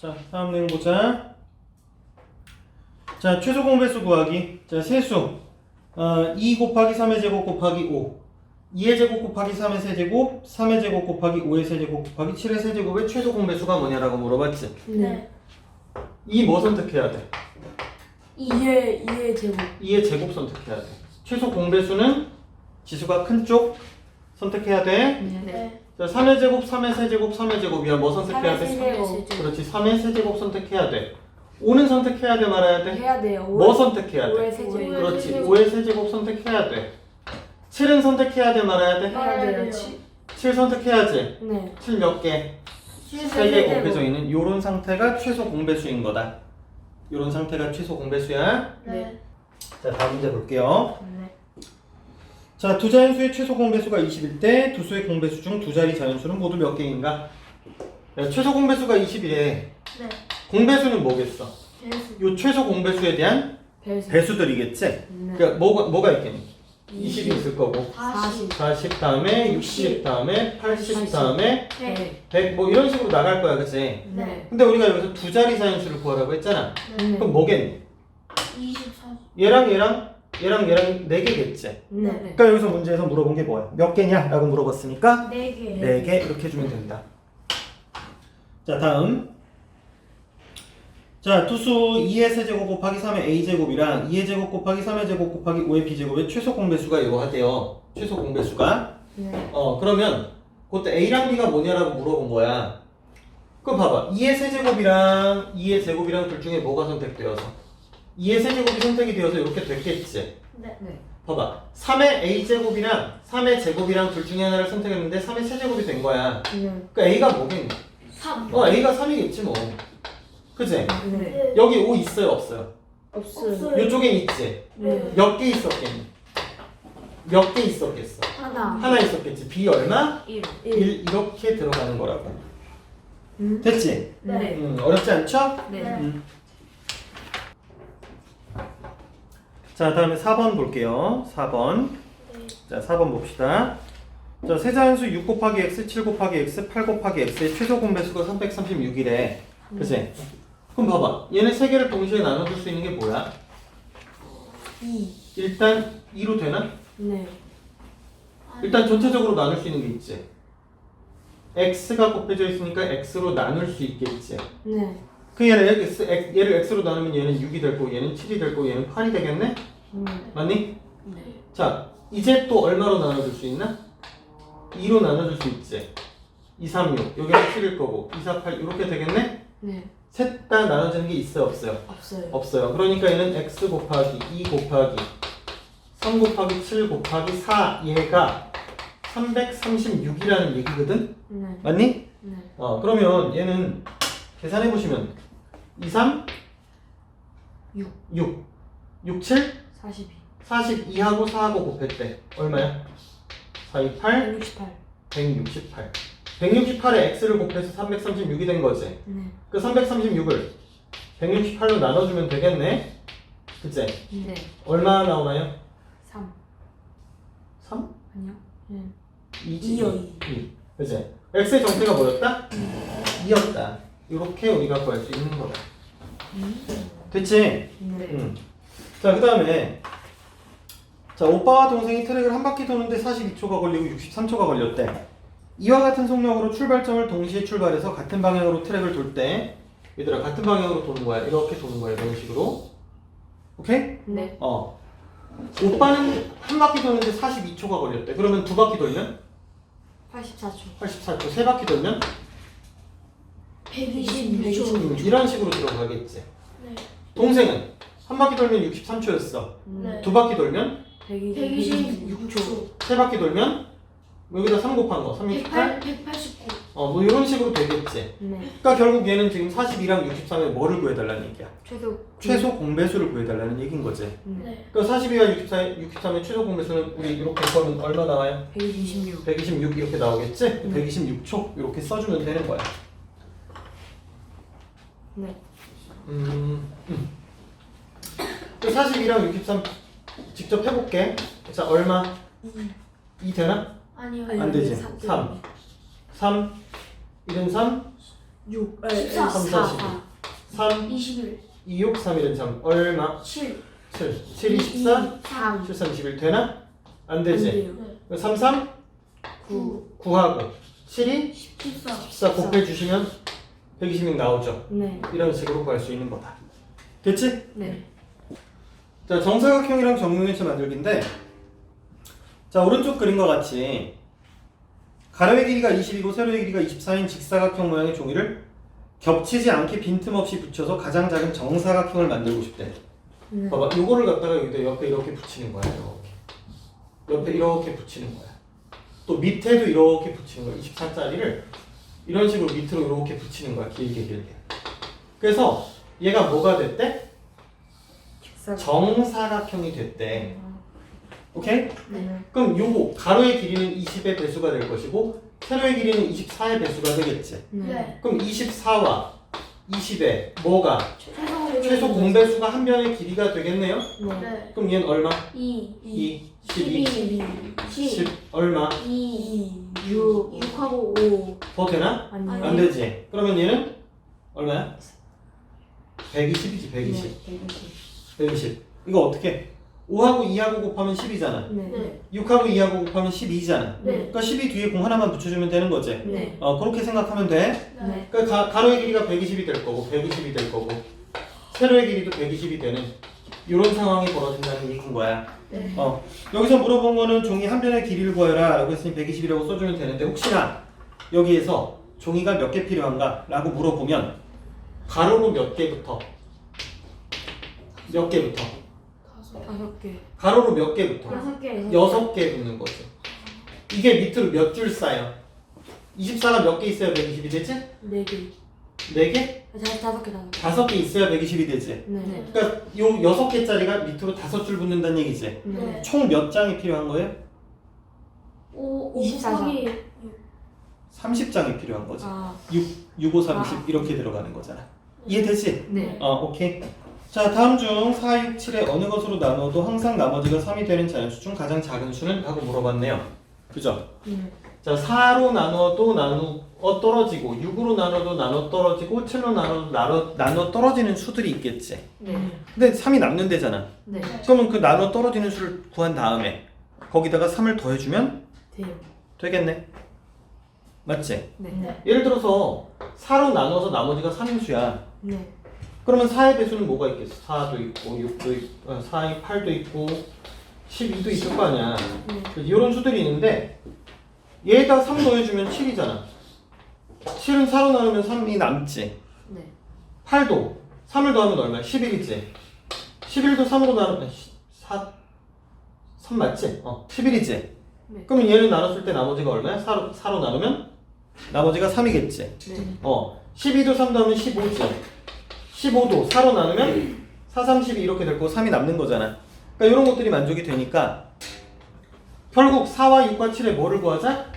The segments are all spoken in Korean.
자, 다음 내용 보자. 자, 최소 공배수 구하기. 자, 세수. 어, 2 곱하기 3의 제곱 곱하기 5. 2의 제곱 곱하기 3의 세제곱, 3의 제곱 곱하기 5의 세제곱 곱하기 7의 세제곱의 최소 공배수가 뭐냐라고 물어봤지. 네. 이 뭐 선택해야 돼? 2의 2의 제곱. 2의 제곱 선택해야 돼. 최소 공배수는 지수가 큰 쪽 선택해야 돼. 네. 자, 3의 제곱, 3의 세제곱, 3의 제곱이야. 뭐 선택해야 돼? 세제곱. 그렇지. 3의 세제곱 선택해야 돼. 5는 선택해야 돼, 말아야 돼? 해야 돼요. 뭐 선택해야 돼? 5의 세제곱. 그렇지. 5의 세제곱 선택해야 돼. 7은 선택해야 돼, 말아야 돼? 해야 돼요. 돼요. 치- 7 선택해야지. 네. 7 몇 개? 칠 3개 세제곱. 곱해져 있는 요런 상태가 최소 공배수인 거다. 요런 상태가 최소 공배수야. 네. 자, 다음 문제 볼게요. 네. 자, 두 자연수의 최소 공배수가 20일 때 두 수의 공배수 중 두 자리 자연수는 모두 몇 개인가? 야, 최소 공배수가 20이래. 네. 공배수는 뭐겠어? 재수. 요 최소 공배수에 대한 배수. 배수들이겠지? 네. 그러니까 뭐가, 뭐가 있겠니? 20이 있을 거고 40. 40 다음에 60 다음에 80 80. 다음에 네. 100 뭐 이런 식으로 나갈 거야 그치? 네. 근데 우리가 여기서 두 자리 자연수를 구하라고 했잖아 네. 그럼 뭐겠니? 24. 얘랑 얘랑 얘랑 얘랑 4개겠지 네. 그러니까 여기서 문제에서 물어본 게 뭐야? 몇 개냐? 라고 물어봤으니까 4개. 네 개 이렇게 해주면 된다. 자 다음 자 투수 2의 세제곱 곱하기 3의 a제곱이랑 2의 제곱 곱하기 3의 제곱 곱하기 5의 b제곱의 최소 공배수가 이러하대요. 최소 공배수가 네. 어 그러면 그때 a랑 b가 뭐냐라고 물어본 거야. 그럼 봐봐 2의 세제곱이랑 2의 제곱이랑 둘 중에 뭐가 선택되어서 2의 세제곱이 선택이 되어서 이렇게 됐겠지. 네. 네. 봐봐 3의 a제곱이랑 3의 제곱이랑 둘 중에 하나를 선택했는데 3의 세제곱이 된 거야. 네. 그러니까 a가 뭐겠니? 3. 어 A가 3이겠지 뭐 그치? 네. 여기 5 있어요 없어요? 없어요. 없어요. 이쪽엔 있지? 네. 몇 개 있었겠니? 몇 개 있었겠어? 하나. 하나 있었겠지 B 얼마? 1. 1 이렇게 들어가는 거라고 음. 됐지? 네. 음, 어렵지 않죠? 네. 음. 자 다음에 4번 볼게요 4번 네. 자 4번 봅시다 자 세자연수 6 곱하기 x 7 곱하기 x 8 곱하기 x의 최소 공배수가 336이래 그치? 그럼 봐봐 얘네 세 개를 동시에 나눠줄 수 있는 게 뭐야? 2. 일단 2로 되나? 네. 일단 전체적으로 나눌 수 있는 게 있지 x가 곱해져 있으니까 x로 나눌 수 있겠지 네. 그 얘를 x, x, 얘를 x로 나누면 얘는 6이 될 거고 얘는 7이 될 거고 얘는 8이 되겠네? 음. 맞니? 네. 자 이제 또 얼마로 나눠줄 수 있나? 2로 나눠줄 수 있지 2, 3, 6 여기는 7일 거고 2, 4, 8 이렇게 되겠네? 네. 셋 다 나눠지는 게 있어요 없어요? 없어요. 없어요 그러니까 얘는 x 곱하기 2 곱하기 3 곱하기 7 곱하기 4 얘가 336이라는 얘기거든? 네. 맞니? 네. 어 그러면 얘는 계산해 보시면 2, 3, 6. 6, 6, 7, 42. 42하고 4하고 곱했대 얼마야? 4, 2, 8, 168. 168 168에 x를 곱해서 336이 된 거지 네. 그 336을 168로 나눠주면 되겠네 그치? 네. 얼마 나오나요? 3. 3? 아니요. 네. 2지? 이요, 2 그치? x의 정체가 뭐였다? 2였다 이렇게 우리가 구할 수 있는 거다 됐지? 네. 음. 자, 그 다음에 자, 오빠와 동생이 트랙을 한 바퀴 도는데 42초가 걸리고 63초가 걸렸대. 이와 같은 속력으로 출발점을 동시에 출발해서 같은 방향으로 트랙을 돌 때, 얘들아, 같은 방향으로 도는 거야. 이렇게 도는 거야. 이런 식으로. 오케이? 네. 어. 오빠는 한 바퀴 도는데 42초가 걸렸대. 그러면 두 바퀴 돌면 84초. 84초, 세 바퀴 돌면 126초. 음, 이런 식으로 들어가겠지. 네. 동생은 한 바퀴 돌면 63초였어. 네. 두 바퀴 돌면 126초. 126초. 세 바퀴 돌면 여기다 3 곱한 거 3, 68? 108, 189. 어, 뭐 이런 식으로 되겠지. 네. 그러니까 결국 얘는 지금 42랑 63에 뭐를 구해달라는 얘기야? 최소. 최소 공배수를 구해달라는 얘기인 거지. 네. 네. 그러니까 42와 64의 63의 최소 공배수는 우리 이렇게 써면 얼마 나와요? 126. 126 이렇게 나오겠지? 네. 126초 이렇게 써주면 되는 거야. 네. 음, 음. 42랑 63 직접 해볼게. 자, 얼마? 2 되나? 아니요. 아니, 안 되지. 삼. 3. 3. 1은 3. 6 14. 3, 4, 12. 3, 21 2, 6, 3, 1은 3. 얼마? 7 7. 7, 24. 3 7, 3, 21. 되나? 안 되지? 3, 3, 9 9하고 7이 14 14 곱해주시면 126 나오죠. 네. 이런 식으로 구할 수 있는 거다. 됐지? 네. 자, 정사각형이랑 정육면체 만들기인데 자, 오른쪽 그림과 같이 가로의 길이가 20이고 세로의 길이가 24인 직사각형 모양의 종이를 겹치지 않게 빈틈없이 붙여서 가장 작은 정사각형을 만들고 싶대. 네. 봐봐, 요거를 갖다가 여기다 옆에 이렇게 붙이는 거야, 이렇게. 옆에 이렇게 붙이는 거야. 또 밑에도 이렇게 붙이는 거야. 24짜리를 이런 식으로 밑으로 이렇게 붙이는 거야, 길게 길게. 그래서 얘가 뭐가 됐대? 정사각형이 됐대. 오케이? 네. 그럼 요거 가로의 길이는 20의 배수가 될 것이고 세로의 길이는 24의 배수가 되겠지. 네. 그럼 24와 20의 뭐가 최소 공배수가 한 변의 길이가 되겠네요. 네. 네 그럼 얘는 얼마? 2 2, 12, 12 10 10 얼마? 2 2 6 6하고 5 더 되나? 아니요. 안 되지. 그러면 얘는 얼마야? 120이지 120. 네. 120. 이거 어떻게? 5하고 2하고 곱하면 10이잖아. 네. 네 6하고 2하고 곱하면 12잖아. 네. 그러니까 12 뒤에 공 하나만 붙여주면 되는 거지. 네. 어 그렇게 생각하면 돼. 네 그러니까 가, 가로의 길이가 120이 될 거고 120이 될 거고 세로의 길이도 120이 되는 이런 상황이 벌어진다는 얘기인 거야. 네. 어 여기서 물어본 거는 종이 한 변의 길이를 구하라라고 했으니 120이라고 써주면 되는데 혹시나 여기에서 종이가 몇 개 필요한가 라고 물어보면 가로로 몇 개부터 몇 개부터 다섯 개. 가로로 몇 개부터 여섯 개 여섯 개 붙는 거죠. 이게 밑으로 몇 줄 쌓여? 24가 몇 개 있어야 120이 되지? 네 개. 네 개? 다섯 다섯 개 다섯 개. 다섯 개 있어야 120이 되지. 네. 그러니까 요 여섯 개짜리가 밑으로 다섯 줄 붙는다는 얘기지. 네. 총 몇 장이 필요한 거예요? 5 24 장. 30 장이 필요한 거지. 아. 6, 6, 5, 30 아. 이렇게 들어가는 거잖아. 이해되지? 네. 어, 오케이. 자, 다음 중 4, 6, 7의 어느 것으로 나눠도 항상 나머지가 3이 되는 자연수 중 가장 작은 수는? 하고 물어봤네요. 그죠? 네. 자, 4로 나눠도 나누어 떨어지고 6으로 나눠도 나눠 떨어지고 7로 나눠도 나눠, 나눠 떨어지는 수들이 있겠지. 네. 근데 3이 남는 데잖아. 네. 그러면 그 나눠 떨어지는 수를 구한 다음에 거기다가 3을 더해주면 돼요. 되겠네. 맞지? 네. 예를 들어서 4로 나눠서 나머지가 3인 수야. 네. 그러면 4의 배수는 뭐가 있겠어? 4도 있고 6도 있고 어, 4의 8도 있고 12도 있을 거 아니야. 네. 이런 수들이 있는데 얘에다 3 더해주면 7이잖아. 7은 4로 나누면 3이 남지. 네. 8도 3을 더하면 얼마야? 11이지. 11도 3으로 나누면 4 3 맞지? 어 11이지. 네. 그러면 얘는 나눴을 때 나머지가 얼마야? 4로, 4로 나누면 나머지가 3이겠지. 네. 어 12도 3 더하면 15지. 15도 4로 나누면 4, 30이 이렇게 될 거고 3이 남는 거잖아. 그러니까 이런 것들이 만족이 되니까 결국 4와 6과 7의 뭐를 구하자?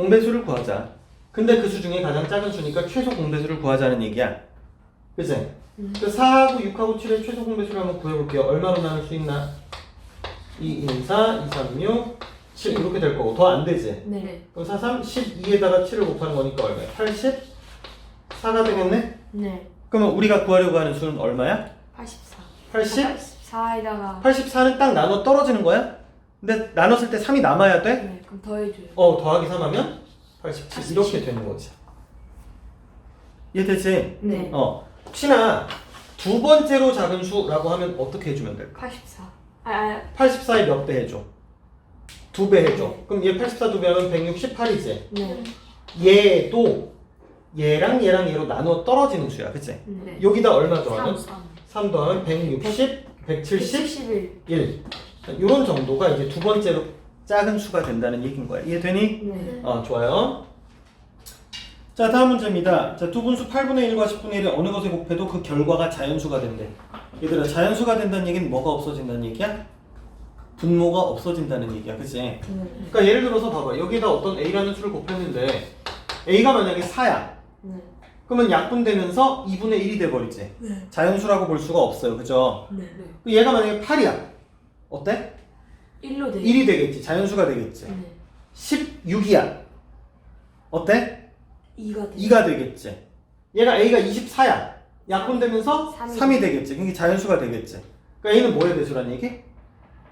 공배수를 구하자. 근데 그 수 중에 가장 작은 수니까 최소 공배수를 구하자는 얘기야. 그치? 그 4하고 6하고 7의 최소 공배수를 한번 구해볼게요. 얼마로 나눌 수 있나? 2, 2, 4, 2, 3, 6, 7 이렇게 될 거고 더 안 되지? 네. 그럼 4, 3, 12에다가 7을 곱하는 거니까 얼마야? 84가 되겠네? 네. 그러면 우리가 구하려고 하는 수는 얼마야? 84. 80? 4에다가 84는 딱 나눠 떨어지는 거야? 근데 나눴을 때 3이 남아야 돼? 네. 그럼 더해줘요. 어 더하기 3 하면 87 이렇게 되는 거지 이해되지? 네. 어 혹시나 두 번째로 작은 수라고 하면 어떻게 해주면 될까? 84. 아, 아 84에 몇 배 해줘? 두 배 해줘 그럼 얘 84 두 배 하면 168이지 네. 얘도 얘랑 얘랑 얘로 나눠 떨어지는 수야 그치? 네. 여기다 얼마 더하면? 3. 3 더하면 160, 170, 71. 1 이런 정도가 이제 두 번째로 작은 수가 된다는 얘기인 거야 이해되니? 네. 어 좋아요 자 다음 문제입니다 자 두 분수 8분의 1과 10분의 1을 어느 것에 곱해도 그 결과가 자연수가 된대 얘들아 자연수가 된다는 얘기는 뭐가 없어진다는 얘기야? 분모가 없어진다는 얘기야 그치? 네. 그러니까 예를 들어서 봐봐 여기다 어떤 A라는 수를 곱했는데 A가 만약에 4야 네. 그러면 약분되면서 2분의 1이 돼버리지 네. 자연수라고 볼 수가 없어요 그죠? 네. 얘가 만약에 8이야 어때? 1로 돼. 1이 되겠지 자연수가 되겠지 네. 16이야 어때? 2가 돼. 2가 되겠지 얘가 a가 24야. 약분되면서 삼이. 3이 되겠지. 그게 자연수가 되겠지. 그러니까 a는 뭐의 배수라는 얘기?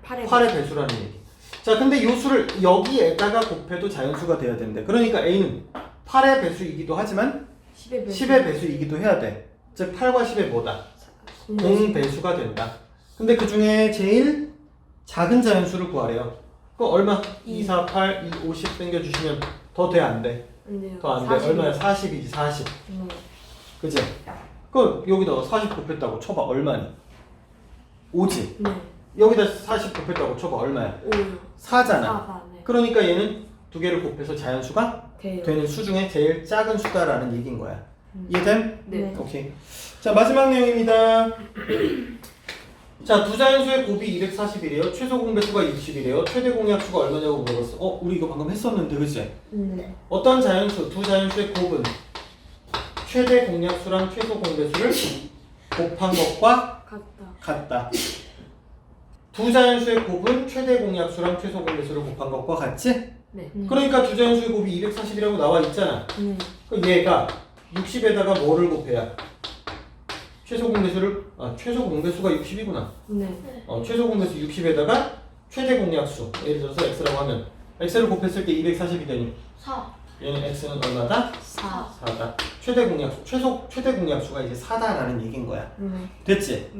8의 8의 배수라는 얘기. 자, 근데 요 수를 여기에다가 곱해도 자연수가 돼야 된대. 그러니까 a는 8의 배수이기도 하지만 10의 10의 배수이기도 해야 돼. 즉 8과 10의 뭐다? 공배수가 된다. 근데 그 중에 제일 작은 자연수를 구하래요. 그 얼마? 2, 4, 8, 2, 50 당겨주시면 더 돼, 안 돼? 안 돼요 더 안 돼. 얼마야? 40이지, 40. 네. 그지? 그 여기다가 40 곱했다고 쳐봐. 얼마니? 5지? 네 여기다 40 곱했다고 쳐봐. 얼마야? 5요 4잖아. 4, 네 그러니까 얘는 두 개를 곱해서 자연수가 돼요 되는 수 중에 제일 작은 수다라는 얘기인 거야. 이해됨? 네 오케이. 자 마지막 내용입니다. 자 두 자연수의 곱이 240이래요. 최소 공배수가 60이래요. 최대 공약수가 얼마냐고 물어봤어. 어 우리 이거 방금 했었는데 그치? 네. 어떤 자연수 두 자연수의 곱은 최대 공약수랑 최소 공배수를 곱한 것과 같다 같다. 두 자연수의 곱은 최대 공약수랑 최소 공배수를 곱한 것과 같지? 네 그러니까 두 자연수의 곱이 240이라고 나와 있잖아. 네. 그 얘가 60에다가 뭐를 곱해야? 최소 공배수를 아 최소 공배수가 60이구나. 네. 어 최소 공배수 60에다가 최대 공약수 예를 들어서 x라고 하면 x를 곱했을 때 240이 되니 4. 얘는 x는 얼마다? 4 4다. 최대 공약수 최소 최대 공약수가 이제 4다라는 얘기인 거야. 네. 됐지?